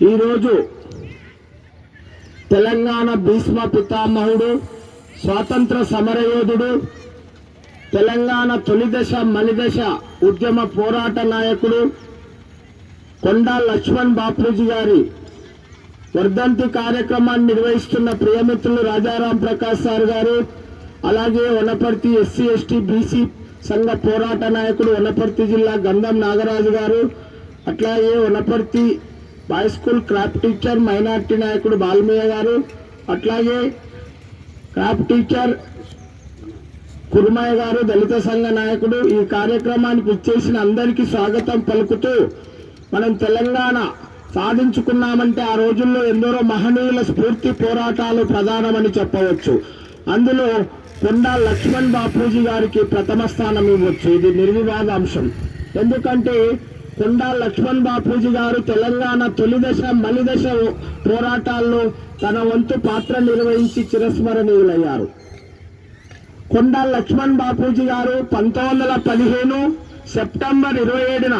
ఈరోజు తెలంగాణ భీష్మ పితామహుడు స్వాతంత్ర సమరయోధుడు తెలంగాణ తొలిదశ మలిదశ ఉద్యమ పోరాట నాయకుడు కొండా లక్ష్మణ్ బాపూజీ గారి వర్ధంతి కార్యక్రమాన్ని నిర్వహిస్తున్న ప్రియమిత్రులు రాజారాం ప్రకాష్ సార్ గారు అలాగే వనపర్తి ఎస్సీ ఎస్టీ బీసీ సంఘ పోరాట నాయకుడు వనపర్తి జిల్లా గంధం నాగరాజు గారు అట్లాగే Wanaparthy high school craft teacher minority నాయకుడు బాల్మయ్య గారు అట్లాగే క్రాప్ టీచర్ కురుమయ్య గారు దళిత సంఘ నాయకుడు ఈ కార్యక్రమానికి ఇచ్చేసిన అందరికీ స్వాగతం పలుకుతూ మనం తెలంగాణ సాధించుకున్నామంటే ఆ రోజుల్లో ఎందరో మహనీయుల స్ఫూర్తి పోరాటాలు ప్రధానమని చెప్పవచ్చు. అందులో కొండా లక్ష్మణ్ బాపూజీ గారికి ప్రథమ స్థానం ఇవ్వచ్చు. ఇది నిర్వివాద అంశం ఎందుకంటే కొండా లక్ష్మణ్ బాపూజీ గారు తెలంగాణ తొలిదశ మలిదశ పోరాటాల్లో తన వంతు పాత్ర నిర్వహించి చిరస్మరణీయులయ్యారు. కొండా లక్ష్మణ్ బాపూజీ గారు పంతొమ్మిది పదిహేను సెప్టెంబర్ ఇరవై ఏడున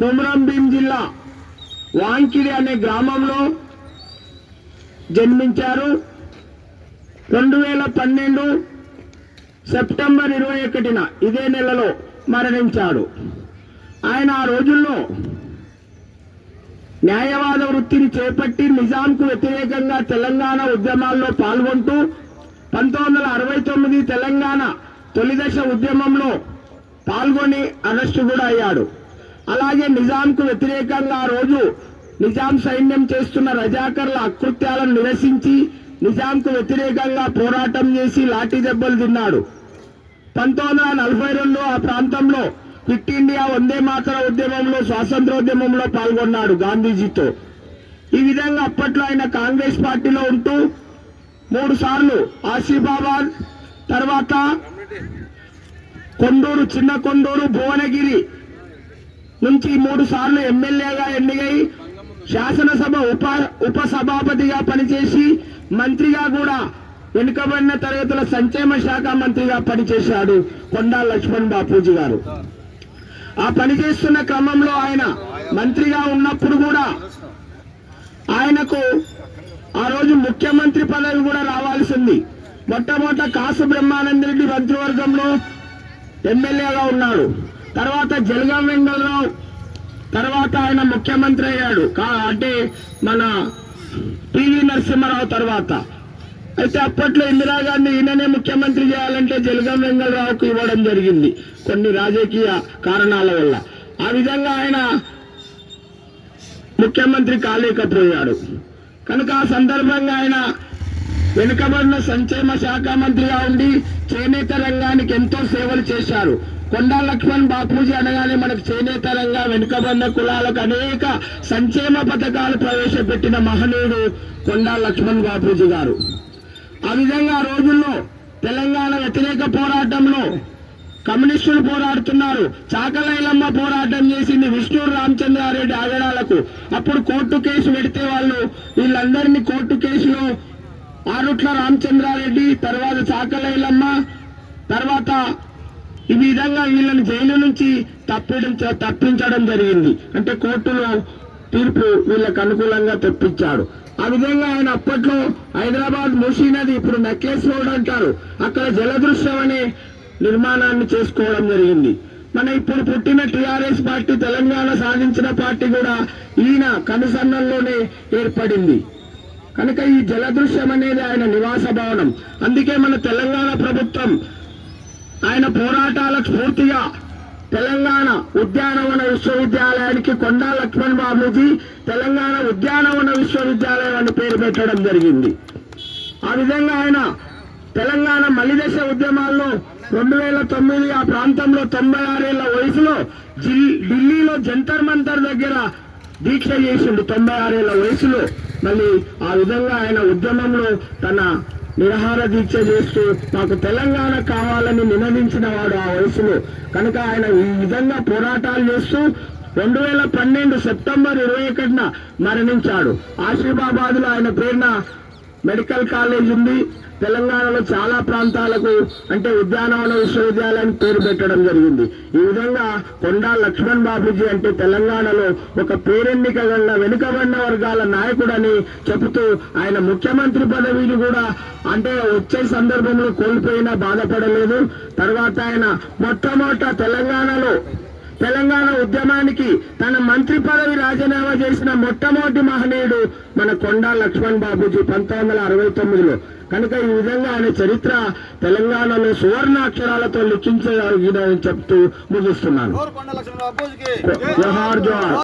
కొమరంభీం జిల్లా వాంకిడి అనే గ్రామంలో జన్మించారు. రెండు వేల పన్నెండు సెప్టెంబర్ ఇరవై ఒకటిన ఇదే నెలలో మరణించాడు. ఆయన ఆ రోజుల్లో న్యాయవాద వృత్తిని చేపట్టి నిజాంకు వ్యతిరేకంగా తెలంగాణ ఉద్యమాల్లో పాల్గొంటూ పంతొమ్మిది వందల అరవై తొమ్మిది తెలంగాణ తొలిదశ ఉద్యమంలో పాల్గొని అరెస్టు కూడా అయ్యాడు అలాగే నిజాంకు వ్యతిరేకంగా ఆ రోజు నిజాం సైన్యం చేస్తున్న రజాకర్ల అకృత్యాలను నిరసించి నిజాంకు వ్యతిరేకంగా పోరాటం చేసి లాఠీ దెబ్బలు తిన్నాడు. పంతొమ్మిది వందల నలభై రెండులో ఆ ప్రాంతంలో క్విట్ ఇండియా వందే మాతర ఉద్యమంలో స్వాతంత్రోద్యమంలో పాల్గొన్నాడు గాంధీజీతో. ఈ విధంగా అప్పట్లో ఆయన కాంగ్రెస్ పార్టీలో ఉంటూ మూడు సార్లు ఆసిఫాబాద్ తర్వాత కొండూరు చిన్న కొండూరు భువనగిరి నుంచి మూడు సార్లు ఎమ్మెల్యేగా ఎన్నికై శాసనసభ ఉప ఉప సభాపతిగా పనిచేసి మంత్రిగా కూడా వెనుకబడిన తరగతుల సంక్షేమ శాఖ మంత్రిగా పనిచేశాడు కొండా లక్ష్మణ్ బాపూజీ గారు. ఆ పనిచేస్తున్న క్రమంలో ఆయన మంత్రిగా ఉన్నప్పుడు కూడా ఆయనకు ఆ రోజు ముఖ్యమంత్రి పదవి కూడా రావాల్సింది. మొట్టమొదట కాసు బ్రహ్మానంద రెడ్డి మంత్రివర్గంలో ఎమ్మెల్యేగా ఉన్నాడు. తర్వాత జలగాం వెంగళరావు తర్వాత ఆయన ముఖ్యమంత్రి అయ్యాడు. కా- అంటే మన పివి నరసింహారావు తర్వాత. అయితే అప్పట్లో ఇందిరాగాంధీ ఈయననే ముఖ్యమంత్రి చేయాలంటే జలగం వెంగళరావుకు ఇవ్వడం జరిగింది కొన్ని రాజకీయ కారణాల వల్ల. ఆ విధంగా ఆయన ముఖ్యమంత్రి కాలేకపోయాడు. కనుక ఆ సందర్భంగా ఆయన వెనుకబడిన సంక్షేమ శాఖ మంత్రిగా ఉండి చేనేత రంగానికి ఎంతో సేవలు చేశారు. కొండా లక్ష్మణ్ బాపూజీ అనగానే మనకు చేనేత రంగా వెనుకబడిన కులాలకు అనేక సంక్షేమ పథకాలు ప్రవేశపెట్టిన మహనీయుడు కొండా లక్ష్మణ్ బాపూజీ గారు. ఆ విధంగా రోజుల్లో తెలంగాణ వ్యతిరేక పోరాటంలో కమ్యూనిస్టులు పోరాడుతున్నారు. చాకలైలమ్మ పోరాటం చేసింది విష్ణు రామచంద్రారెడ్డి ఆగడాలకు. అప్పుడు కోర్టు కేసు పెడితే వాళ్ళు వీళ్ళందరినీ కోర్టు కేసులో ఆరుట్ల రామచంద్రారెడ్డి తర్వాత చాకలైలమ్మ తర్వాత ఈ విధంగా వీళ్ళని జైలు నుంచి తప్పించ తప్పించడం జరిగింది. అంటే కోర్టులో తీర్పు వీళ్ళకు అనుకూలంగా తెప్పించాడు. ఆ విధంగా ఆయన అప్పట్లో హైదరాబాద్ మూసీ నది ఇప్పుడు నెక్లెస్ రోడ్ అంటారు. అక్కడ జలదృశ్యం అనే నిర్మాణాన్ని చేసుకోవడం జరిగింది. మన ఇప్పుడు పుట్టిన టిఆర్ఎస్ పార్టీ తెలంగాణ సాధించిన పార్టీ కూడా ఈయన కనుసన్నల్లోనే ఏర్పడింది. కనుక ఈ జలదృశ్యం అనేది ఆయన నివాస భవనం. అందుకే మన తెలంగాణ ప్రభుత్వం ఆయన పోరాటాల స్ఫూర్తిగా తెలంగాణ ఉద్యానవన విశ్వవిద్యాలయానికి కొండా లక్ష్మణ్ బాబుజీ తెలంగాణ ఉద్యానవన విశ్వవిద్యాలయం అని పేరు పెట్టడం జరిగింది. ఆ విధంగా ఆయన తెలంగాణ మలిదశ ఉద్యమాల్లో రెండు వేల తొమ్మిది ఆ ప్రాంతంలో తొంభై ఆరేళ్ళ వయసులో ఢిల్లీలో జంతర్ మంతర్ దగ్గర దీక్ష చేసిండు. తొంభై ఆరేళ్ళ వయసులో మళ్ళీ ఆ విధంగా ఆయన ఉద్యమంలో తన నిరాహార దీక్ష చేస్తూ మాకు తెలంగాణ కావాలని నినదించిన వాడు ఆ వయసులో. కనుక ఆయన ఈ విధంగా పోరాటాలు చేస్తూ రెండు వేల పన్నెండు సెప్టెంబర్ ఇరవై ఒకటిన మరణించాడు. ఆశీర్బాబాద్లో ఆయన పేరున మెడికల్ కాలేజ్ ఉంది. తెలంగాణలో చాలా ప్రాంతాలకు అంటే ఉద్యానవన విశ్వవిద్యాలయం పేరు పెట్టడం జరిగింది. ఈ విధంగా కొండా లక్ష్మణ్ బాబుజీ అంటే తెలంగాణలో ఒక పేరెన్నిక గల వెనుకబడిన వర్గాల నాయకుడని చెబుతూ ఆయన ముఖ్యమంత్రి పదవిని కూడా అంటే వచ్చే సందర్భంలో కోల్పోయినా బాధపడలేదు. తర్వాత ఆయన మొట్టమొదట తెలంగాణలో తెలంగాణ ఉద్యమానికి తన మంత్రి పదవి రాజీనామా చేసిన మొట్టమొదటి మహనీయుడు మన కొండా లక్ష్మణ్ బాబుజీ పంతొమ్మిది వందల అరవై తొమ్మిదిలో. కనుక ఈ విధంగా ఆయన చరిత్ర తెలంగాణలో సువర్ణ అక్షరాలతో లిఖించగలిగిన చెప్తూ ముగిస్తున్నాను. జోహార్.